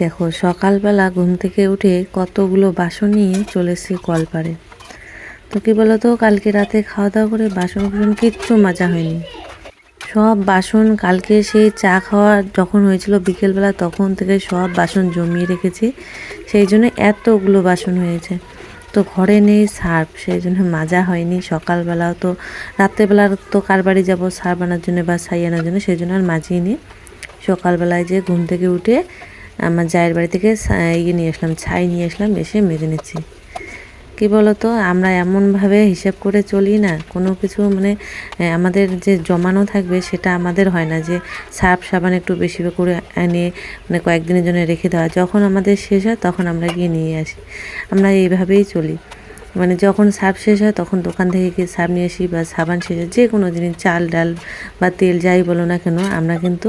দেখো, সকালবেলা ঘুম থেকে উঠে কতগুলো বাসন নিয়ে চলে কলপারে। তো কী বলতো, কালকে রাতে খাওয়া দাওয়া করে বাসন কুসন কিচ্ছু মাজা হয়নি। সব বাসন কালকে সেই চা খাওয়া যখন হয়েছিল বিকেলবেলা, তখন থেকে সব বাসন জমিয়ে রেখেছি। সেই জন্য এতগুলো বাসন হয়েছে। তো ঘরে নেই সার্ফ, সেই জন্য মাজা হয়নি সকালবেলাও তো রাত্রেবেলা তো কার বাড়ি যাব, সার্ফ আনার জন্য বা ছাই আনার জন্য, সেই জন্য আর মাজিয়ে নিই সকালবেলায় যে ঘুম থেকে উঠে আমার জায়ের বাড়ি থেকে ইয়ে নিয়ে আসলাম, ছাই নিয়ে আসলাম, এসে মেজে নিচ্ছি। কি বলতো, আমরা এমনভাবে হিসাব করে চলি না, কোনো কিছু মানে আমাদের যে জমানো থাকবে সেটা আমাদের হয় না, যে সার্ফ সাবান একটু বেশি করে এনে মানে কয়েকদিনের জন্য রেখে দেওয়া, যখন আমাদের শেষ হয় তখন আমরা গিয়ে নিয়ে আসি। আমরা এইভাবেই চলি। মানে যখন সার্ফ শেষ হয় তখন দোকান থেকে গিয়ে সার্ফ নিয়ে আসি বা সাবান শেষ যে কোনো জিনিস, চাল, ডাল বা তেল যাই বলো না কেন, আমরা কিন্তু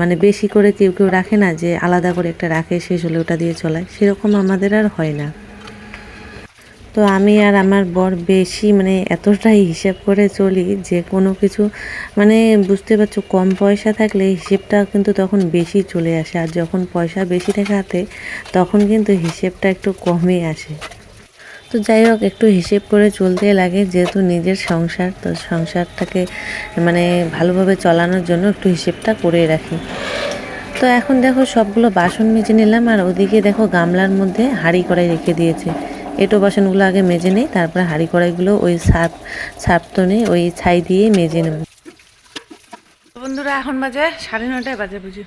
মানে বেশি করে কেউ কেউ রাখে না যে আলাদা করে একটা রাখে, শেষ হলে ওটা দিয়ে চলায়। সেরকম আমাদের আর হয় না। তো আমি আর আমার বর বেশি মানে এতটাই হিসেব করে চলি যে কোনো কিছু মানে বুঝতে পারছ, কম পয়সা থাকলে হিসেবটা কিন্তু তখন বেশি চলে আসে। আর যখন পয়সা বেশি থাকে হাতে, তখন কিন্তু হিসেবটা একটু কমই আসে। তো যাই হোক, একটু হিসেব করে চলতে লাগে, যেহেতু নিজের সংসার, তো সংসারটাকে মানে ভালোভাবে চালানোর জন্য একটু হিসেবটা করে রাখি। তো এখন দেখো, সবগুলো বাসন মেজে নিলাম, আর ওদিকে দেখো গামলার মধ্যে হাঁড়ি কড়াই রেখে দিয়েছে। এটো বাসনগুলো আগে মেজে নেই, তারপরে হাঁড়ি কড়াইগুলো ওই সার্ফ সার্ফ তো নেই ওই ছাই দিয়ে মেজে নেব। বন্ধুরা, এখন বাজে সাড়ে নটায় বাজে বুঝি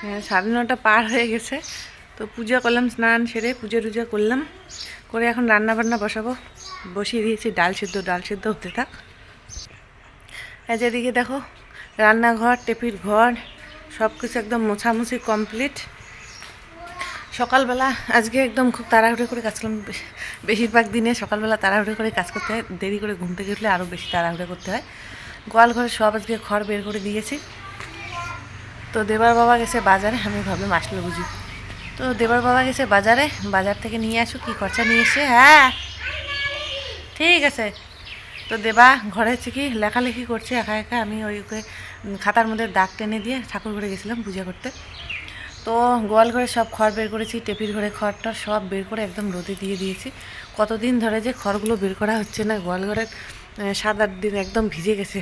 হ্যাঁ সাড়ে নটা পার হয়ে গেছে। তো পূজা করলাম, স্নান সেরে পুজো টুজা করলাম। করে এখন রান্না বান্না বসাবো। বসিয়ে দিয়েছি ডাল সিদ্ধ ডাল সিদ্ধ হতে থাক। যেদিকে দেখো, রান্নাঘর, টেপির ঘর সব কিছু একদম মোছামুছি কমপ্লিট। সকালবেলা, আজকে একদম খুব তাড়াহুড়ো করে কাজ করলাম। বেশ- বেশিরভাগ দিনে সকালবেলা তাড়াহুড়ো করে কাজ করতে হয়। দেরি করে ঘুম থেকে উঠলে আরও বেশি তাড়াহুড়ো করতে হয়। গোয়াল ঘরে সব আজকে খড় বের করে দিয়েছি। তো দেবার বাবা গেছে বাজারে, আমি ভাবলাম আসলে বুঝি তো দেবার বাবা গেছে বাজারে। বাজার থেকে নিয়ে আসো, কি খরচা নিয়ে এসে? হ্যাঁ। ঠিক আছে। তো দেবা ঘরে হচ্ছে কি, লেখালেখি করছে একা একা। আমি ওই ওকে খাতার মধ্যে দাগ টেনে দিয়ে ঠাকুর ঘরে গেছিলাম পূজা করতে। তো গোয়াল ঘরে সব খড় বের করেছি, টেপির ঘরে খড়টা সব বের করে একদম রোদে দিয়ে দিয়েছি। কতদিন ধরে যে খড়গুলো বের করা হচ্ছে না, গোয়াল ঘরের সাত আট দিন একদম ভিজে গেছে।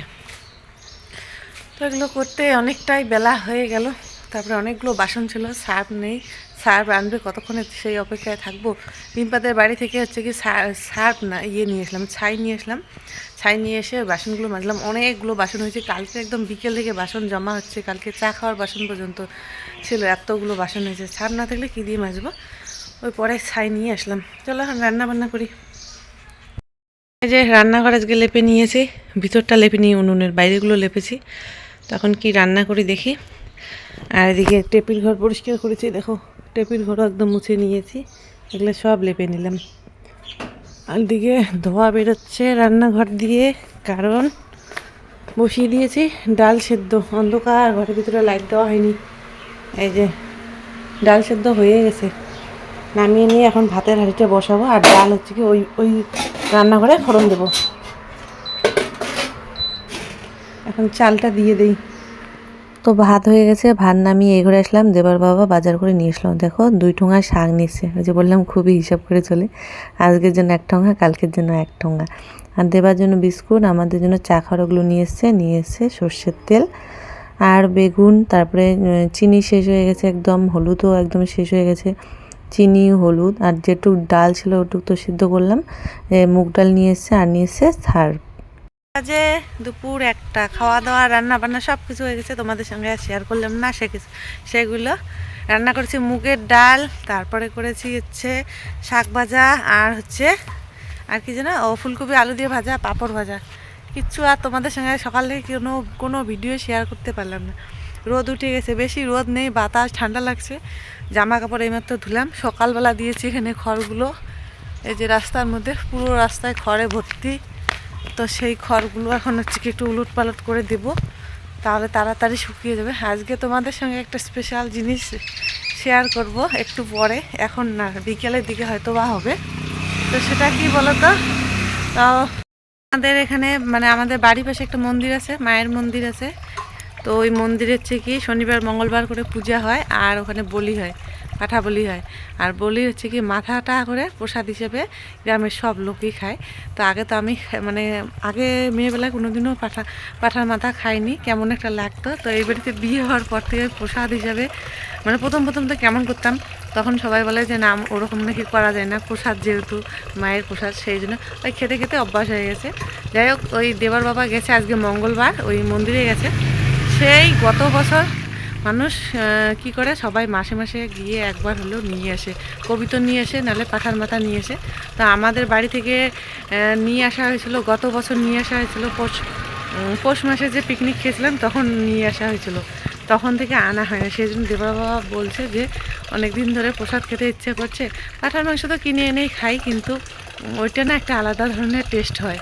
তো এগুলো করতে অনেকটাই বেলা হয়ে গেল। তারপরে অনেকগুলো বাসন ছিল, সার্ফ নেই সার্ফ আনবে কতক্ষণে সেই অপেক্ষায় থাকব? রিম্পাদের বাড়ি থেকে হচ্ছে কি সার্ফ না ইয়ে নিয়ে আসলাম ছাই নিয়ে আসলাম ছাই নিয়ে এসে বাসনগুলো মাজলাম। অনেকগুলো বাসন হয়েছে। কালকে একদম বিকেল থেকে বাসন জমা হচ্ছে। কালকে চা খাওয়ার বাসন পর্যন্ত ছিল। এতগুলো বাসন হয়েছে। সার্ফ না থাকলে কী দিয়ে মাজবো? ওই পরে ছাই নিয়ে আসলাম। চলো এখন রান্না বান্না করি। এই যে রান্নাঘর আজকে লেপে নিয়েছি। ভিতরটা লেপে নিয়ে উনুনের বাইরেগুলো লেপেছি। তখন কি রান্না করি দেখি। আর এদিকে টেপির ঘর পরিষ্কার করেছি। দেখো টেপির ঘরও একদম মুছে নিয়েছি, এগুলো সব লেপে নিলাম। আর দিকে ধোয়া বেরোচ্ছে রান্নাঘর দিয়ে, কারণ বসিয়ে দিয়েছি ডাল সেদ্ধ। অন্ধকার, ঘরের ভিতরে লাইট দেওয়া হয়নি। এই যে ডাল সেদ্ধ হয়ে গেছে। নামিয়ে নিয়ে এখন ভাতের হাঁড়িটা বসাবো, আর ডাল হচ্ছে কি ওই ওই রান্নাঘরে ফোড়ন দেবো। এখন চালটা দিয়ে দেই। তো ভাত হয়ে গেছে, ভাত নামিয়ে এই ঘরে আসলাম। দেবার বাবা বাজার করে নিয়ে আসলাম দেখো, দুই ঠোঙা শাক নিচ্ছে। ওই যে বললাম, খুবই হিসাব করে চলে। আজকের জন্য এক ঠোঙা, কালকের জন্য এক ঠোঙা। আর দেবার জন্য বিস্কুট, আমাদের জন্য চা খাওয়ারগুলো নিয়ে এসছে। নিয়ে এসছে সর্ষের তেল আর বেগুন, তারপরে চিনি শেষ হয়ে গেছে একদম, হলুদও একদম শেষ হয়ে গেছে। চিনি, হলুদ আর যেটুক ডাল ছিল ওটুক তো সিদ্ধ করলাম। মুগ ডাল নিয়ে এসছে আর নিয়ে এসছে সার বাজে দুপুর একটা খাওয়া দাওয়া রান্না বান্না সব কিছু হয়ে গেছে, তোমাদের সঙ্গে আর শেয়ার করলাম না, সে কিছু, সেগুলো। রান্না করেছি মুগের ডাল, তারপরে করেছি হচ্ছে শাক ভাজা আর হচ্ছে, আর কি যেন, ও ফুলকপি, আলু দিয়ে ভাজা, পাঁপড় ভাজা। কিচ্ছু আর তোমাদের সঙ্গে সকালে কোনো কোনো ভিডিও শেয়ার করতে পারলাম না। রোদ উঠে গেছে, বেশি রোদ নেই, বাতাস, ঠান্ডা লাগছে। জামা কাপড় এইমাত্র ধুলাম, সকালবেলা দিয়েছি এখানে খড়গুলো। এই যে রাস্তার মধ্যে, পুরো রাস্তায় খড়ে ভর্তি। তো সেই খড়গুলো এখন হচ্ছে কি একটু উলট পালট করে দেব, তাহলে তাড়াতাড়ি শুকিয়ে যাবে। আজকে তোমাদের সঙ্গে একটা স্পেশাল জিনিস শেয়ার করব একটু পরে। এখন না, বিকেলের দিকে হয়তো বা হবে। তো সেটা কি বলো তো আমাদের এখানে মানে আমাদের বাড়ির পাশে একটা মন্দির আছে, মায়ের মন্দির আছে। তো ওই মন্দিরের হচ্ছে কি শনিবার, মঙ্গলবার করে পূজা হয় আর ওখানে বলি হয়। পাঠা বলি হয়। আর বলি হচ্ছে কি, মাথাটা করে প্রসাদ হিসেবে গ্রামের সব লোকই খায়। তো আগে তো আমি মানে আগে মেয়েবেলায় কোনোদিনও পাঠা, পাঠার মাথা খাইনি, কেমন একটা লাগতো। তো এই বাড়িতে বিয়ে হওয়ার পর থেকে প্রসাদ হিসাবে মানে প্রথম প্রথম তো কেমন করতাম, তখন সবাই বলে যে, না, ওরকম নাকি করা যায় না, প্রসাদ যেহেতু, মায়ের প্রসাদ, সেই জন্য। ওই খেতে খেতে অভ্যাস হয়ে গেছে। যাই হোক, ওই দেবার বাবা গেছে আজকে মঙ্গলবার, ওই মন্দিরে গেছে। সেই গত বছর মানুষ কি করে? সবাই মাসে মাসে গিয়ে একবার হলেও নিয়ে আসে। কবিতা নিয়ে আসে, নাহলে পাঠার মাথা নিয়ে আসে। তো আমাদের বাড়ি থেকে নিয়ে আসা হয়েছিল, গত বছর নিয়ে আসা হয়েছিল পৌষ পৌষ মাসে যে পিকনিক খেয়েছিলাম, তখন নিয়ে আসা হয়েছিল। তখন থেকে আনা হয় না। সেই জন্য দেবা বাবা বলছে যে অনেক দিন ধরে প্রসাদ খেতে ইচ্ছে করছে। পাঠার মাংস তো কিনে এনেই খাই, কিন্তু ওইটা না একটা আলাদা ধরনের টেস্ট হয়।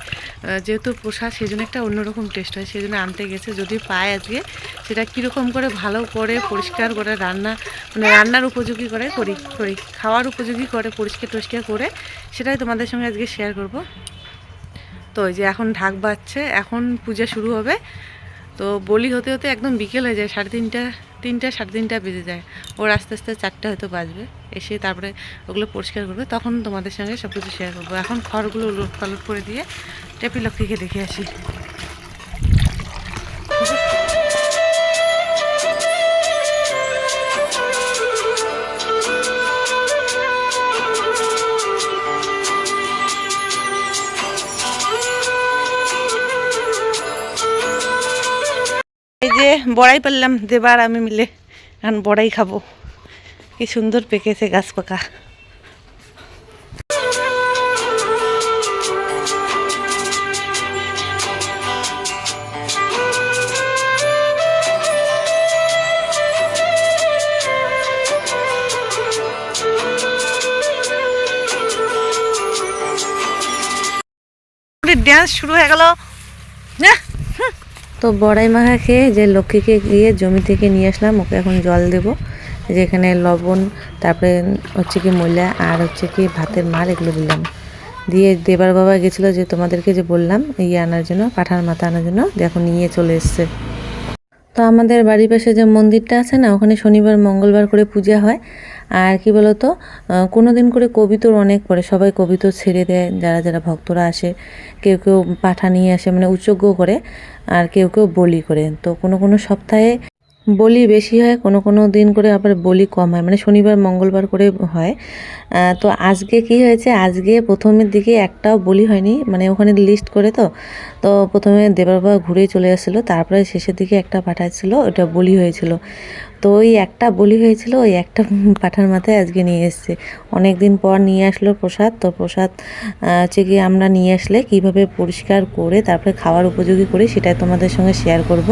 যেহেতু প্রসাদ সেই জন্য একটা অন্যরকম টেস্ট হয়। সেই জন্য আনতে গেছে। যদি পায় আজকে সেটা কীরকম করে ভালো করে পরিষ্কার করে রান্না মানে রান্নার উপযোগী করে করি করি, খাওয়ার উপযোগী করে পরিষ্কার টরিষ্কার করে, সেটাই তোমাদের সঙ্গে আজকে শেয়ার করব। তো যে এখন ঢাক বাজছে, এখন পূজা শুরু হবে। তো বলি হতে হতে একদম বিকেল হয়ে যায়, সাড়ে তিনটা তিনটা, সাড়ে তিনটা বেজে যায়। ওর আস্তে আস্তে চারটে হয়তো বাজবে। এসে তারপরে ওগুলো পরিষ্কার করবে। তখন তোমাদের সঙ্গে সব কিছু শেয়ার করব। এখন খড়গুলো উলট পালট করে দিয়ে টেপি লক্ষ্মীকে দেখে আসি। যে বড়াই পেলাম দেবার আমি মিলে এখন বড়াই খাব। কি সুন্দর পেকেছে গাছ পাকা। ড্যান্স শুরু হয়ে গেল। হ্যাঁ তো বড়াই মাখা খেয়ে যে লক্ষ্মীকে গিয়ে জমি থেকে নিয়ে আসলাম, ওকে এখন জল দেবো। যেখানে লবণ, তারপরে হচ্ছে কি ময়লা আর হচ্ছে কি ভাতের মার এগুলো দিলাম। দিয়ে দেবার বাবা গেছিল যে তোমাদেরকে যে বললাম ইয়ে আনার জন্য, পাঠার মাথা আনার জন্য, দেখো নিয়ে চলে এসছে। তো আমাদের বাড়ির পাশে যে মন্দিরটা আছে না, ওখানে শনিবার, মঙ্গলবার করে পূজা হয়। আর কি বলতো কোনো দিন করে কবিতর অনেক পরে সবাই কবিতর ছেড়ে দেয়, যারা যারা ভক্তরা আসে, কেউ কেউ পাঠা নিয়ে আসে মানে উচ্চজ্ঞ করে, আর কেউ কেউ বলি করে। তো কোনো কোনো সপ্তাহে বলি বেশি হয়, কোনো কোনো দিন করে আবার বলি কম হয় মানে শনিবার, মঙ্গলবার করে হয়। তো আজকে কি হয়েছে? আজকে প্রথমের দিকে একটাও বলি হয়নি মানে ওখানে লিস্ট করে তো। তো প্রথমে দেবার বাবা ঘুরেই চলে আসছিল, তারপরে শেষের দিকে একটা পাঠাচ্ছিল, ওটা বলি হয়েছিল। তো ওই একটা বলি হয়েছিল, ওই একটা পাঠার মাথায় আজকে নিয়ে এসছে। অনেক দিন পর নিয়ে আসলো প্রসাদ, তো প্রসাদ হচ্ছে কি আমরা নিয়ে আসলে কীভাবে পরিষ্কার করে, তারপরে খাওয়ার উপযোগী করি সেটাই তোমাদের সঙ্গে শেয়ার করব।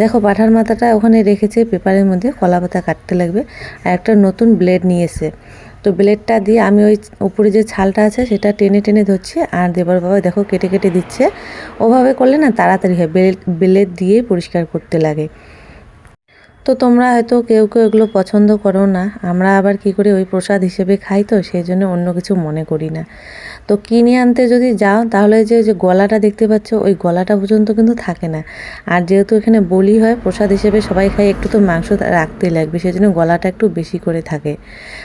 দেখো পাঠার মাথাটা ওখানে রেখেছে, পেপারের মধ্যে কলা পাতা কাটতে লাগবে। আর একটা নতুন ব্লেড নিয়েছে। তো ব্লেডটা দিয়ে আমি ওই উপরে যে ছালটা আছে সেটা টেনে টেনে ধরছি আর দেবার বাবা দেখো কেটে কেটে দিচ্ছে। ওভাবে করলে না তাড়াতাড়ি হয় ব্লেড দিয়েই পরিষ্কার করতে লাগে। তো তোমরা হয়তো কেউ কেউ এগুলো পছন্দ করো না। আমরা আবার কি করে ওই প্রসাদ হিসেবে খাই তো, সেই জন্য অন্য কিছু মনে করি না। তো কিনে আনতে যদি যাও, তাহলে যে যে গলাটা দেখতে পাচ্ছ, ওই গলাটা পর্যন্ত কিন্তু থাকে না। আর যেহেতু এখানে বলি হয়, প্রসাদ হিসেবে সবাই খায়, একটু তো মাংস রাখতেই লাগবে সেই জন্য গলাটা একটু বেশি করে থাকে।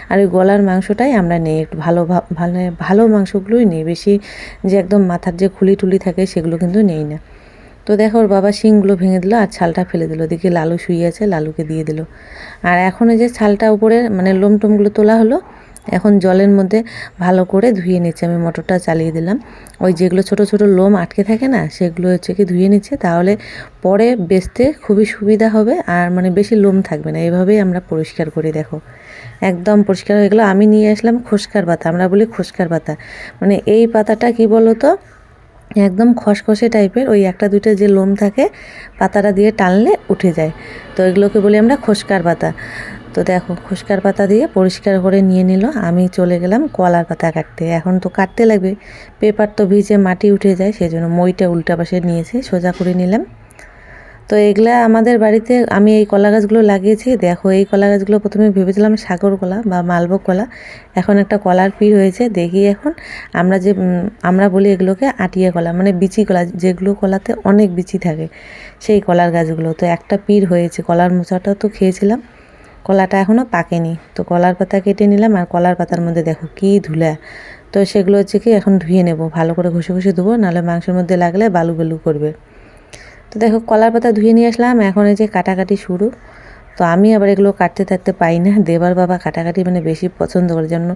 আর ওই গলার মাংসটাই আমরা নেই, একটু ভালো ভালো ভালো মাংসগুলোই নেই, বেশি যে একদম মাথার যে খুলি টুলি থাকে, সেগুলো কিন্তু নেই না। তো দেখো, ওর বাবা শিংগুলো ভেঙে দিল আর ছালটা ফেলে দিল। দিকে লালু শুয়ে আছে, লালুকে দিয়ে দিল। আর এখন যে ছালটা উপরে মানে লোম টোমগুলো তোলা হলো এখন জলের মধ্যে ভালো করে ধুয়ে নিচ্ছে। আমি মোটরটা চালিয়ে দিলাম। ওই যেগুলো ছোট ছোট লোম আটকে থাকে না, সেগুলো হচ্ছে কি ধুয়ে নিচ্ছে। তাহলে পরে বেচতে খুবই সুবিধা হবে আর মানে বেশি লোম থাকবে না। এভাবেই আমরা পরিষ্কার করি, দেখো। একদম পরিষ্কার হয়ে গেলো। আমি নিয়ে আসলাম খোসকার পাতা। আমরা বলি খোসকার পাতা। মানে এই পাতাটা কি বলো তো একদম খসখসে টাইপের। ওই একটা দুইটা যে লোম থাকে, পাতাটা দিয়ে টানলে উঠে যায়। তো এগুলোকে বলি আমরা খসকার পাতা। তো দেখো খসকার পাতা দিয়ে পরিষ্কার করে নিয়ে নিল। আমি চলে গেলাম কলার পাতা কাটতে। এখন তো কাটতে লাগবে। পেপার তো ভিজে মাটি উঠে যায়, সেজন্য মইটা উল্টা পাশে নিয়েছে, সোজা করে নিলাম। তো এগুলা আমাদের বাড়িতে, আমি এই কলা গাছগুলো লাগিয়েছি। দেখো, এই কলা গাছগুলো প্রথমে ভেবেছিলাম সাগর কলা বা মালভোগ কলা। এখন একটা কলার পির হয়েছে, দেখি এখন আমরা যে আমরা বলি এগুলোকে আটিয়া কলা মানে বিচি কলা, যেগুলো কলাতে অনেক বিচি থাকে সেই কলার গাছগুলো। তো একটা পির হয়েছে, কলার মোচাটা তো খেয়েছিলাম। কলাটা এখনও পাকেনি। তো কলার পাতা কেটে নিলাম আর কলার পাতার মধ্যে দেখো কী ধুলা। তো সেগুলো হচ্ছে কি এখন ধুয়ে নেব, ভালো করে ঘষে ঘষে ধুবো, নাহলে মাংসের মধ্যে লাগলে বালু বালু করবে। তো দেখো কলার পাতা ধুয়ে নিয়ে আসলাম, এখন এই যে কাটাকাটি শুরু। তো আমি আবার এগুলো কাটতে থাকতে পাই না, দেবার বাবা কাটাকাটি মানে বেশি পছন্দ করে। যেমন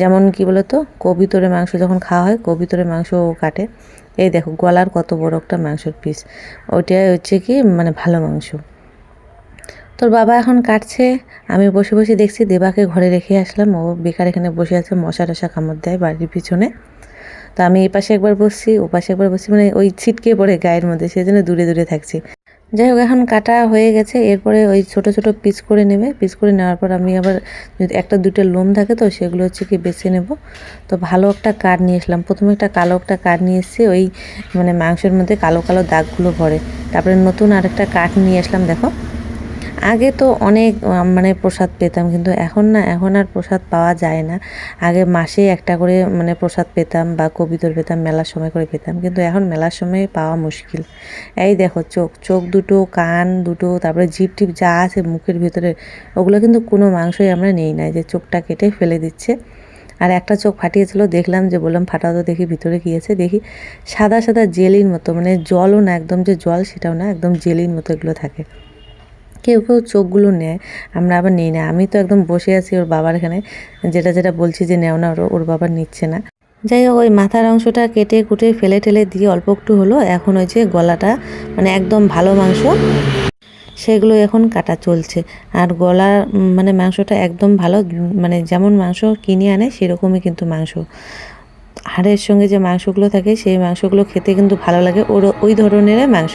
যেমন কি বলো তো কবিতরে মাংস যখন খাওয়া হয় কবিতরে মাংস কাটে। এই দেখো গলার কত বড় একটা মাংসের পিস ওইটাই হচ্ছে কি মানে ভালো মাংস। তোর বাবা এখন কাটছে। আমি বসে বসে দেখছি দেবাকে ঘরে রেখে আসলাম। ও বেকার এখানে বসে আছে, মশা টশা কামড় দেয় বাড়ির পিছনে। তো আমি এই পাশে একবার বসছি, ও পাশে একবার বসছি মানে ওই ছিটকে পড়ে গায়ের মধ্যে সেই জন্য দূরে দূরে থাকছি। যাই হোক, এখন কাটা হয়ে গেছে। এরপরে ওই ছোট ছোট পিস করে নেবে। পিস করে নেওয়ার পর আমি আবার যদি একটা, দুটো লোম থাকে তো, সেগুলো হচ্ছে কি বেছে নেব। তো ভালো একটা কাঠ নিয়ে আসলাম। প্রথমে একটা কালো একটা কাঠ নিয়ে এসেছি, ওই মানে মাংসের মধ্যে কালো কালো দাগগুলো ভরে। তারপরে নতুন আরেকটা কাঠ নিয়ে আসলাম, দেখো। আগে তো অনেক মানে প্রসাদ পেতাম, কিন্তু এখন না, এখন আর প্রসাদ পাওয়া যায় না। আগে মাসে একটা করে মানে প্রসাদ পেতাম বা কবিতর পেতাম, মেলার সময় করে পেতাম, কিন্তু এখন মেলার সময় পাওয়া মুশকিল। এই দেখো, চোখ চোখ দুটো, কান দুটো, তারপরে জিপ টিপ যা আছে মুখের ভিতরে, ওগুলো কিন্তু কোনো মাংসই আমরা নেই না যে চোখটা কেটে ফেলে দিচ্ছে। আর একটা চোখ ফাটিয়েছিল, দেখলাম যে, বললাম, ফাটাও তো দেখি, ভিতরে কি আছে, দেখি। সাদা সাদা জেলির মতো মানে জলও না, একদম যে জল, সেটাও না, একদম জেলির মতো এগুলো থাকে। কেউ কেউ চোখগুলো নেয়, আমরা আবার নিই না। আমি তো একদম বসে আছি ওর বাবার এখানে, যেটা যেটা বলছি যে নেও না, ওর ওর বাবা নিচ্ছে না। যাই হোক, ওই মাথার অংশটা কেটে কুটে ফেলে টেলে দিয়ে অল্প একটু হলো, এখন ওই যে গলাটা মানে একদম ভালো মাংস, সেগুলো এখন কাটা চলছে। আর গলা মানে মাংসটা একদম ভালো মানে যেমন মাংস কিনে আনে, সেরকমই কিন্তু মাংস। হাড়ের সঙ্গে যে মাংসগুলো থাকে, সেই মাংসগুলো খেতে কিন্তু ভালো লাগে, ওর, ওই ধরনের মাংস।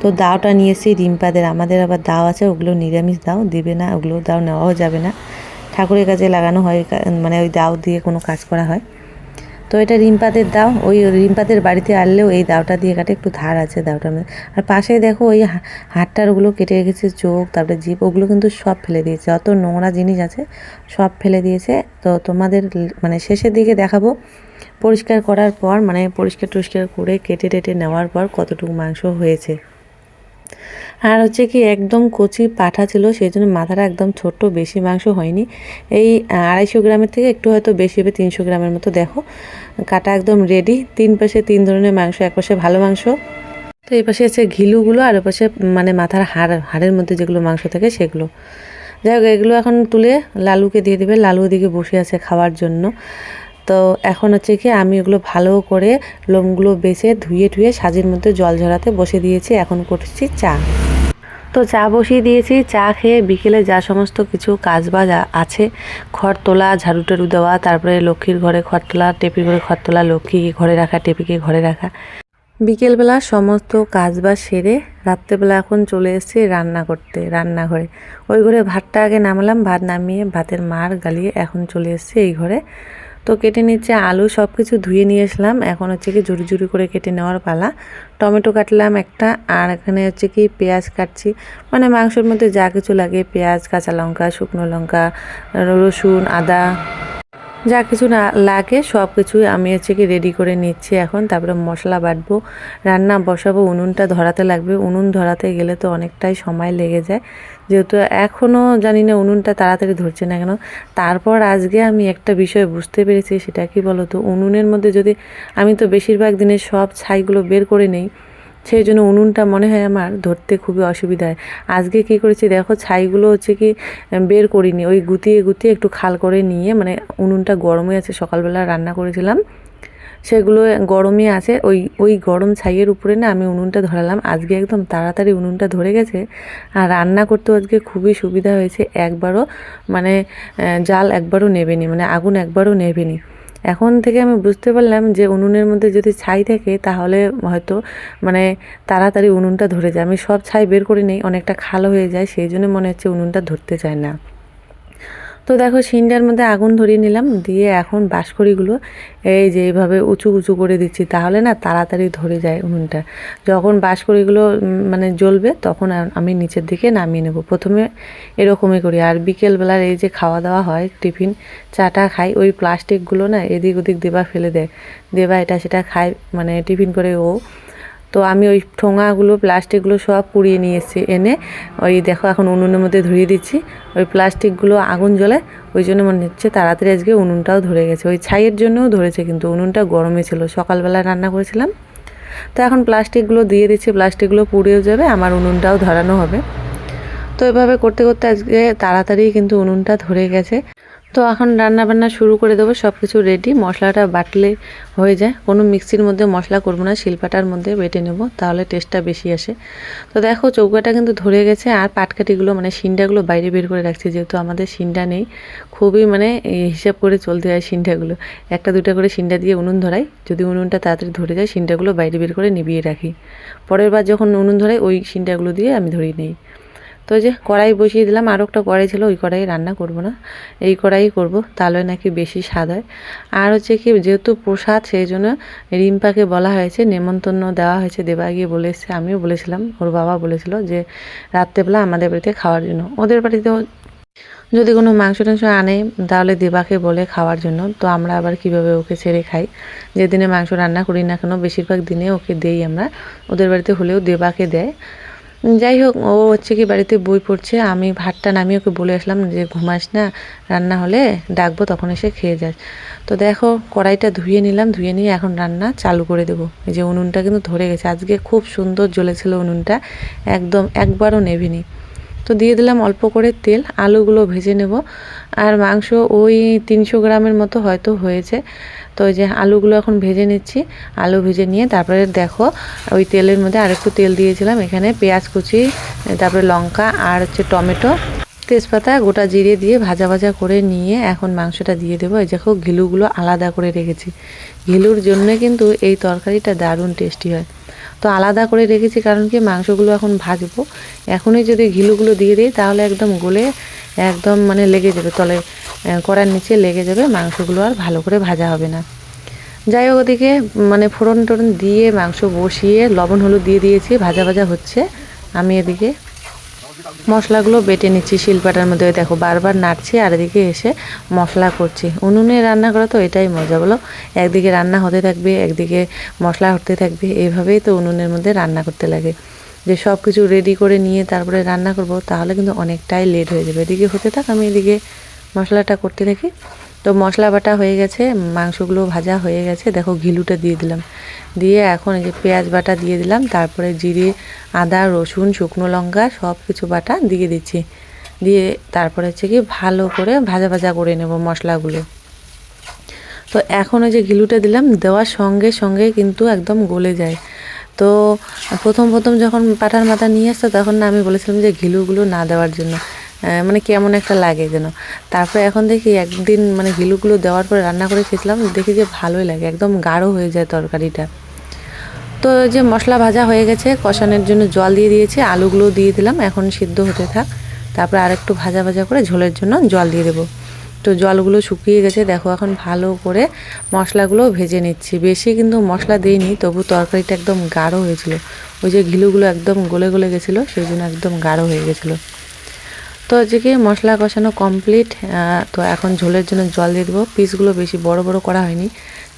তো দাওটা নিয়ে এসেছি রিম্পাদের। আমাদের আবার দাও আছে, ওগুলো নিরামিষ দাও, দেবে না, ওগুলো দাও নেওয়াও যাবে না। ঠাকুরের কাছে লাগানো হয় মানে ওই দাও দিয়ে কোনো কাজ করা হয়। তো এটা রিম্পাদের দাও, ওই রিম্পাদের বাড়িতে আনলেও এই দাওটা দিয়ে কাটে, একটু ধার আছে দাওটার মধ্যে। আর পাশে দেখো ওই হা- হাড়টার ওগুলো কেটে রেখেছে, চোখ, তারপরে জিভ, ওগুলো কিন্তু সব ফেলে দিয়েছে। অত নোংরা জিনিস আছে, সব ফেলে দিয়েছে। তো তোমাদের মানে শেষের দিকে দেখাবো। পরিষ্কার করার পর মানে পরিষ্কার টরিষ্কার করে কেটে টেটে নেওয়ার পর কতটুকু মাংস হয়েছে। আর হচ্ছে কি একদম কচি পাঠা ছিল সেই জন্য মাথাটা একদম ছোট্ট, বেশি মাংস হয়নি। এই আড়াইশো গ্রামের থেকে একটু হয়তো বেশি হবে, তিনশো গ্রামের মতো, দেখো। কাটা একদম রেডি তিন পাশে তিন ধরনের মাংস, এক পাশে ভালো মাংস। তো এই পাশে আছে ঘিলুগুলো, আর পাশে মানে মাথার হাড়, হাড়ের মধ্যে যেগুলো মাংস থাকে সেগুলো। যাই হোক, এগুলো এখন তুলে লালুকে দিয়ে দেবে। লালু ওদিকে বসে আছে খাওয়ার জন্য। তো এখন হচ্ছে কি আমি ওগুলো ভালো করে লোমগুলো বেছে ধুয়ে ধুয়ে সাজির মধ্যে জল ঝরাতে বসে দিয়েছি, এখন করছি চা। তো চা বসিয়ে দিয়েছি, চা খেয়ে বিকেলে যা সমস্ত কিছু কাজ বাজ আছে, খড় তোলা, ঝাড়ু টাড়ু দেওয়া, তারপরে লক্ষ্মীর ঘরে খড় তোলা, টেপির ঘরে খড় তোলা, লক্ষ্মীকে ঘরে রাখা, টেপিকে ঘরে রাখা। বিকেলবেলা সমস্ত কাজ বাজ সেরে রাত্রেবেলা এখন চলে এসেছি রান্না করতে, রান্নাঘরে। ওই ঘরে ভাতটা আগে নামালাম, ভাত নামিয়ে ভাতের মার গালিয়ে এখন চলে এসেছি এই ঘরে। তো কেটে নিচ্ছে আলু সব কিছু ধুয়ে নিয়ে আসলাম। এখন হচ্ছে কি জুরি জুরি করে কেটে নেওয়ার পালা। টমেটো কাটলাম একটা, আর এখানে হচ্ছে কি পেঁয়াজ কাটছি। মানে মাংসের মধ্যে যা কিছু লাগে, পেঁয়াজ, কাঁচা লঙ্কা, শুকনো লঙ্কা, রসুন, আদা, যা কিছু না লাগে সব কিছুই আমি হচ্ছে কি রেডি করে নিচ্ছি এখন। তারপরে মশলা বাটবো, রান্না বসাবো, উনুনটা ধরাতে লাগবে। উনুন ধরাতে গেলে তো অনেকটাই সময় লেগে যায়। যেহেতু এখনও জানি না উনুনটা তাড়াতাড়ি ধরছে না কেন। তারপর আজকে আমি একটা বিষয় বুঝতে পেরেছি, সেটা কি বলো তো উনুনের মধ্যে যদি আমি তো বেশিরভাগ দিনে সব ছাইগুলো বের করে নেই, সেই জন্য উনুনটা মনে হয় আমার ধরতে খুবই অসুবিধা হয় আজকে কি করেছি দেখো, ছাইগুলো হচ্ছে কি বের করিনি। ওই গুতিয়ে গুতিয়ে একটু খাল করে নিয়ে মানে উনুনটা গরমে আছে, সকালবেলা রান্না করেছিলাম। সেগুলো গরমই আছে। ওই ওই গরম ছাইয়ের উপরে না আমি উনুনটা ধরালাম। আজকে একদম তাড়াতাড়ি উনুনটা ধরে গেছে আর রান্না করতেও আজকে খুবই সুবিধা হয়েছে। একবারও মানে জাল একবারও নেবেনি মানে আগুন একবারও নেবেনি। এখন থেকে আমি বুঝতে পারলাম যে উনুনের মধ্যে যদি ছাই থাকে তাহলে হয়তো মানে তাড়াতাড়ি উনুনটা ধরে যায়। আমি সব ছাই বের করে নেই, অনেকটা খালো হয়ে যায়, সেই জন্য মনে হচ্ছে উনুনটা ধরতে চায় না। তো দেখো সিন্ডার মধ্যে আগুন ধরিয়ে নিলাম, দিয়ে এখন বাঁশখড়িগুলো এই যে এইভাবে উঁচু উঁচু করে দিচ্ছি, তাহলে না তাড়াতাড়ি ধরে যায় উনুনটা। যখন বাঁশখড়িগুলো মানে জ্বলবে তখন আমি নিচের দিকে নামিয়ে নেব। প্রথমে এরকমই করি, আর বিকেলবেলার এই যে খাওয়া দাওয়া হয়, টিফিন, চাটা খাই, ওই প্লাস্টিকগুলো না এদিক ওদিক দেবা ফেলে দেয়। দেবা এটা সেটা খায় মানে টিফিন করে ও তো আমি ওই ঠোঙাগুলো, প্লাস্টিকগুলো সব পুড়িয়ে নিয়ে এসেছি এনে। ওই দেখো এখন উনুনের মধ্যে ধরিয়ে দিচ্ছি। ওই প্লাস্টিকগুলো আগুন জ্বলে, ওই জন্য মনে হচ্ছে তাড়াতাড়ি আজকে উনুনটাও ধরে গেছে। ওই ছাইয়ের জন্যও ধরেছে কিন্তু উনুনটা গরমে ছিল। সকালবেলা রান্না করেছিলাম। তো এখন প্লাস্টিকগুলো দিয়ে দিচ্ছি, প্লাস্টিকগুলো পুড়েও যাবে, আমার উনুনটাও ধরানো হবে। তো এভাবে করতে করতে আজকে তাড়াতাড়ি কিন্তু উনুনটা ধরে গেছে। তো এখন রান্না বান্না শুরু করে দেবো সব কিছু রেডি মশলাটা বাটলে হয়ে যায়। কোনো মিক্সির মধ্যে মশলা করব না, শিলপাটার মধ্যে বেটে নেব, তাহলে টেস্টটা বেশি আসে। তো দেখো চৌকাটা কিন্তু ধরে গেছে, আর পাটকাঠিগুলো মানে সিন্ডাগুলো বাইরে বের করে রাখছি, যেহেতু আমাদের সিন্ডা নেই। খুবই মানে হিসাব করে চলতে হয় সিন্ডাগুলো একটা দুটা করে সিন্ডা দিয়ে উনুন ধরাই, যদি উনুনটা তাড়াতাড়ি ধরে যায় সিন্ডাগুলো বাইরে বের করে নিবিয়ে রাখি। পরের বার যখন উনুন ধরাই, ওই সিন্ডাগুলো দিয়ে আমি ধরিয়ে নিই। তো যে কড়াই বসিয়ে দিলাম আরও একটা কড়াই ছিল, ওই কড়াই রান্না করব না। এই কড়াই করব, তাহলে নাকি বেশি স্বাদ হয়। আর হচ্ছে কি, যেহেতু প্রসাদ, সেই জন্য রিম্পাকে বলা হয়েছে, নেমন্তন্ন দেওয়া হয়েছে, দেবা গিয়ে বলে এসছে, আমিও বলেছিলাম, ওর বাবা বলেছিল যে রাত্রেবেলা আমাদের বাড়িতে খাওয়ার জন্য। ওদের বাড়িতেও যদি কোনো মাংস টাংস আনে, তাহলে দেবাকে বলে খাওয়ার জন্য। তো আমরা আবার কীভাবে ওকে ছেড়ে খাই? যেদিনে মাংস রান্না করি না কেন, বেশিরভাগ দিনে ওকে দেই আমরা। ওদের বাড়িতে হলেও দেবাকে দেয়। যাই হোক ও হচ্ছে কি বাড়িতে বই পড়ছে, আমি ভাতটা নামিয়ে ওকে বলে আসলাম যে, ঘুমাস না, রান্না হলে ডাকবো, তখন এসে খেয়ে যাস। তো দেখো, কড়াইটা ধুয়ে নিলাম, ধুয়ে নিয়ে এখন রান্না চালু করে দেবো। এই যে উনুনটা কিন্তু ধরে গেছে, আজকে খুব সুন্দর জ্বলেছিল উনুনটা, একদম একবারও নেভিনি। তো দিয়ে দিলাম অল্প করে তেল, আলুগুলো ভেজে নেব, আর মাংস ওই তিনশো গ্রামের মতো হয়তো হয়েছে। তো ওই যে আলুগুলো এখন ভেজে নিচ্ছি। আলু ভেজে নিয়ে তারপরে দেখো, ওই তেলের মধ্যে আরেকটু তেল দিয়েছিলাম। এখানে পেঁয়াজ কুচি, তারপরে লঙ্কা আর হচ্ছে টমেটো, তেজপাতা, গোটা জিরে দিয়ে ভাজা ভাজা করে নিয়ে এখন মাংসটা দিয়ে দেবো। এই দেখো ঘিলুগুলো আলাদা করে রেখেছি। ঘিলুর জন্য কিন্তু এই তরকারিটা দারুণ টেস্টি হয়। তো আলাদা করে রেখেছি কারণ কি মাংসগুলো এখন ভাজবো। এখনই যদি ঘিলুগুলো দিয়ে দিই তাহলে একদম গলে একদম মানে লেগে যাবে, তলে কড়ার নিচে লেগে যাবে, মাংসগুলো আর ভালো করে ভাজা হবে না। যাই হোক ওদিকে মানে ফোড়ন টোড়ন দিয়ে মাংস বসিয়ে লবণ হলুদ দিয়ে দিয়েছি, ভাজা ভাজা হচ্ছে। আমি এদিকে মশলাগুলো বেটে নিচ্ছি শিলপাটার মধ্যে। দেখো, বারবার নাড়ছি আর এদিকে এসে মশলা করছি। উনুনে রান্না করা তো এটাই মজা, বলো? একদিকে রান্না হতে থাকবে, একদিকে মশলা হতে থাকবে, এইভাবেই তো উনুনের মধ্যে রান্না করতে লাগে। যে সব কিছু রেডি করে নিয়ে তারপরে রান্না করব, তাহলে কিন্তু অনেকটাই লেট হয়ে যাবে। এদিকে হতে থাক, আমি এদিকে মশলাটা করতে থাকি। তো মশলা বাটা হয়ে গেছে, মাংসগুলো ভাজা হয়ে গেছে। দেখো ঘিলুটা দিয়ে দিলাম। দিয়ে এখন এই যে পেঁয়াজ বাটা দিয়ে দিলাম, তারপরে জিরে, আদা, রসুন, শুকনো লঙ্কা সব কিছু বাটা দিয়ে দিচ্ছি। দিয়ে তারপরে হচ্ছে কি ভালো করে ভাজা ভাজা করে নেব মশলাগুলো। তো এখন ওই যে ঘিলুটা দিলাম, দেওয়ার সঙ্গে সঙ্গে কিন্তু একদম গলে যায়। তো প্রথম প্রথম যখন পাঠার মাথা নিয়ে আসতো, তখন না আমি বলেছিলাম যে ঘিলুগুলো না দেওয়ার জন্য মানে কেমন একটা লাগে যেন। তারপরে এখন দেখি একদিন মানে ঘিলুগুলো দেওয়ার পরে রান্না করে খেয়েছিলাম, দেখি যে ভালোই লাগে, একদম গাঢ় হয়ে যায় তরকারিটা। তো যে মশলা ভাজা হয়ে গেছে, কষানোর জন্য জল দিয়ে দিয়েছি আলুগুলো দিয়ে দিলাম, এখন সিদ্ধ হতে থাক। তারপরে আরেকটু ভাজা ভাজা করে ঝোলের জন্য জল দিয়ে দেবো। তো জলগুলো শুকিয়ে গেছে। দেখো এখন ভালো করে মশলাগুলো ভেজে নিচ্ছি। বেশি কিন্তু মশলা দিইনি, তবু তরকারিটা একদম গাঢ় হয়েছিল। ওই যে ঘিলুগুলো একদম গলে গলে গেছিল, সেই জন্য একদম গাঢ় হয়ে গেছিল। তো হচ্ছে কি মশলা কষানো কমপ্লিট তো এখন ঝোলের জন্য জল দিয়ে দেবো। পিসগুলো বেশি বড় বড় করা হয়নি,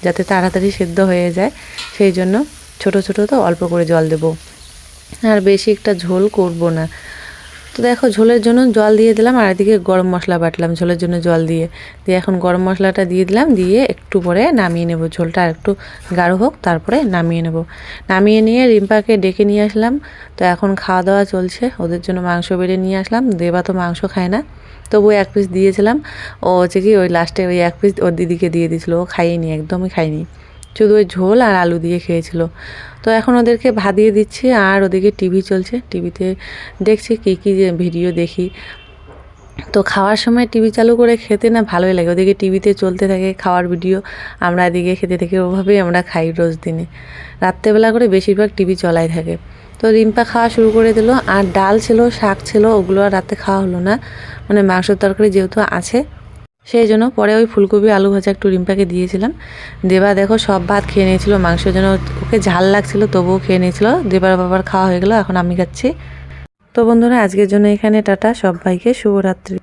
যাতে তাড়াতাড়ি সেদ্ধ হয়ে যায়। সেই জন্য ছোট ছোট তো অল্প করে জল দেবো। আর বেশি একটা ঝোল করব না। তো দেখো ঝোলের জন্য জল দিয়ে দিলাম, আর এদিকে গরম মশলা বাটলাম ঝোলের জন্য জল দিয়ে। দিয়ে এখন গরম মশলাটা দিয়ে দিলাম, দিয়ে একটু পরে নামিয়ে নেব ঝোলটা, আর একটু গাঢ় হোক, তারপরে নামিয়ে নেব। নামিয়ে নিয়ে রিম্পাকে ডেকে নিয়ে আসলাম। তো এখন খাওয়া দাওয়া চলছে, ওদের জন্য মাংস বেড়ে নিয়ে আসলাম। দেবা তো মাংস খায় না তবু এক পিস দিয়েছিলাম। ও হচ্ছে কি ওই লাস্টে ওই এক পিস ওর দিদিকে দিয়ে দিয়েছিলো, ও খাইনি একদমই খায়নি শুধু ওই ঝোল আর আলু দিয়ে খেয়েছিল। তো এখন ওদেরকে ভাত দিয়ে দিচ্ছি আর ওদিকে টিভি চলছে। টিভিতে দেখছি কী কী ভিডিও দেখি। তো খাওয়ার সময় টিভি চালু করে খেতে না ভালোই লাগে। ওদিকে টিভিতে চলতে থাকে খাওয়ার ভিডিও। আমরা এদিকে খেতে থাকি ওভাবেই আমরা খাই রোজ দিনে। রাত্রেবেলা করে বেশিরভাগ টিভি চলাই থাকে। তো রিম্পা খাওয়া শুরু করে দিল। আর ডাল ছিল, শাক ছিল, ওগুলো আর রাতে খাওয়া হলো না। মানে মাংসের তরকারি যেহেতু আছে সেই জন্য পরে ওই ফুলকপি, আলু ভাজা একটু রিম্পাকে দিয়েছিলাম। দেবা দেখো সব ভাত খেয়ে নিয়েছিল, মাংসের জন্য ওকে ঝাল লাগছিল, তবুও খেয়ে নিয়েছিল। দেবার বাবার খাওয়া হয়ে গেলো, এখন আমি খাচ্ছি। তো বন্ধুরা, আজকের জন্য এখানে, টাটা, সবাইকে শুভরাত্রি।